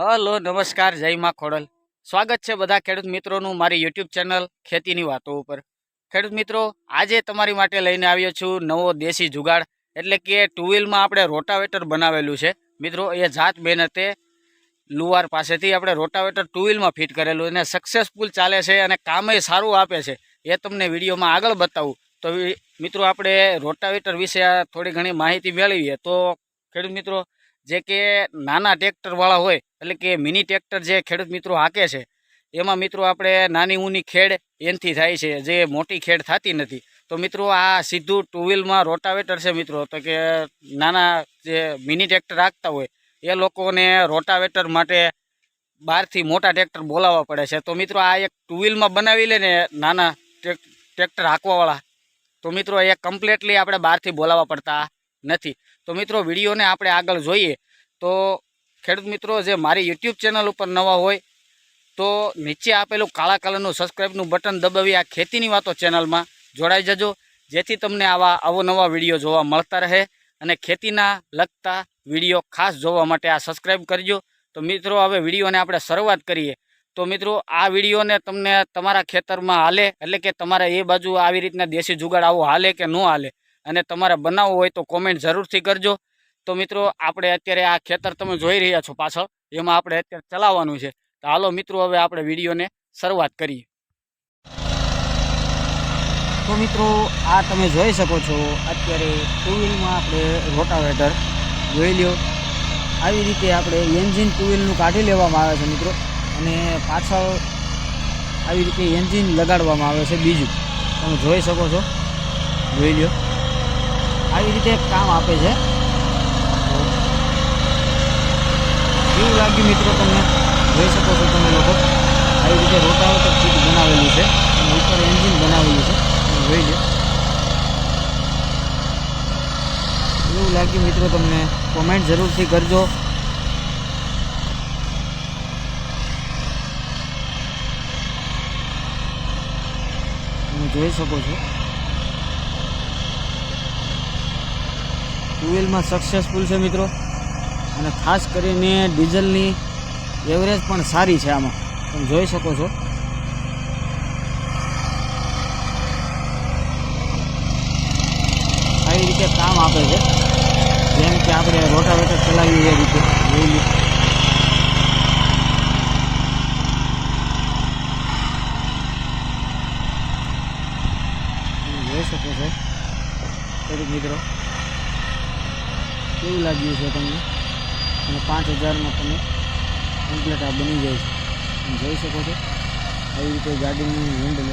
Hello, નમસ્કાર, જય માં ખોડલ. સ્વાગત છે બધા ખેડૂત મિત્રોનું મારી યુટ્યુબ ચેનલ ખેતીની વાતો ઉપર. ખેડૂત મિત્રો, આજે તમારી માટે લઈને આવ્યો છું નવો દેશી જુગાડ, એટલે કે ટુ વ્હીલમાં આપણે રોટાવેટર બનાવેલું છે. મિત્રો, એ જાત મહેનતે લુવાર પાસેથી આપણે રોટાવેટર ટુ વ્હીલમાં ફિટ કરેલું અને સક્સેસફુલ ચાલે છે અને કામે સારું આપે છે. એ તમને વિડીયોમાં આગળ બતાવું. તો મિત્રો, આપણે રોટાવેટર વિશે થોડી ઘણી માહિતી મેળવીએ. તો ખેડૂત મિત્રો જે કે નાના ટ્રેક્ટરવાળા હોય, એટલે કે મિની ટ્રેક્ટર જે ખેડૂત મિત્રો હાકે છે, એમાં મિત્રો આપણે નાની ઊની ખેડ એનથી થાય છે, જે મોટી ખેડ થતી નથી. તો મિત્રો આ સીધું ટુ વ્હીલમાં રોટાવેટર છે મિત્રો, તો કે નાના જે મિની ટ્રેક્ટર હાંકતા હોય, એ લોકોને રોટાવેટર માટે બહારથી મોટા ટ્રેક્ટર બોલાવવા પડે છે. તો મિત્રો આ એક ટુ વ્હીલમાં બનાવી લે ને નાના ટ્રેક- ટ્રેક્ટર હાંકવાવાળા. તો મિત્રો એ કમ્પ્લેટલી આપણે બહારથી બોલાવવા પડતા નથી. તો મિત્રો, વિડીયોને આપણે આગળ જોઈએ તો ખેડૂત મિત્રો, જે મારી યુટ્યુબ ચેનલ ઉપર નવા હોય તો નીચે આપેલું કાળા કલરનું સબસ્ક્રાઈબનું બટન દબાવી આ ખેતીની વાતો ચેનલમાં જોડાઈ જજો. જેથી તમને આવા અવનવા વીડિયો જોવા મળતા રહે અને ખેતીના લગતા વીડિયો ખાસ જોવા માટે આ સબસ્ક્રાઈબ કરજો. તો મિત્રો, હવે વિડીયોને આપણે શરૂઆત કરીએ. તો મિત્રો, આ વિડીયોને તમને તમારા ખેતરમાં હાલે એટલે કે તમારે એ બાજુ આવી રીતના દેશી જુગાડ આવો હાલે કે ન હાલે? અને તમારે બનાવવું હોય તો કોમેન્ટ જરૂરથી કરજો. તો મિત્રો, આપણે અત્યારે આ ખેતર તમે જોઈ રહ્યા છો પાછળ, એમાં આપણે અત્યારે ચલાવવાનું છે. તો હાલો મિત્રો, હવે આપણે વિડીયોને શરૂઆત કરીએ. તો મિત્રો, આ તમે જોઈ શકો છો, અત્યારે ટુ વ્હીલમાં આપણે રોટાવેટર જોઈ લ્યો. આવી રીતે આપણે એન્જિન ટુ વ્હીલનું કાઢી લેવામાં આવે છે મિત્રો, અને પાછળ આવી રીતે એન્જિન લગાડવામાં આવે છે બીજું. તમે જોઈ શકો છો. જોઈ લ્યો. આવી રીતે કામ આપે છે. કેવું લાગ્યું મિત્રો તમને? જોઈ શકો છો તમે લોકો. આવી રીતે રોટાવેટર સીટ બનાવેલી છે. અને ઉપર એન્જિન બનાવેલું છે. જોઈ લો. કેવું લાગ્યું મિત્રો તમને? કોમેન્ટ જરૂરથી કરજો. તમે જોઈ શકો છો. ટુ વ્હીલમાં સક્સેસફુલ છે મિત્રો. અને ખાસ કરીને ડીઝલની એવરેજ પણ સારી છે આમાં. તમે જોઈ શકો છો. આવી રીતે કામ આપે છે. જેમ કે આપણે રોટાવેટર ચલાવીએ એ રીતે, જોઈ શકો છો. મિત્રો કેવું લાગ્યું છે તમને? અને પાંચ હજારમાં તમે કમ્પ્લેટ આ બની જાય છે. જોઈ શકો છો. આવી રીતે ગાડીનું હેન્ડલ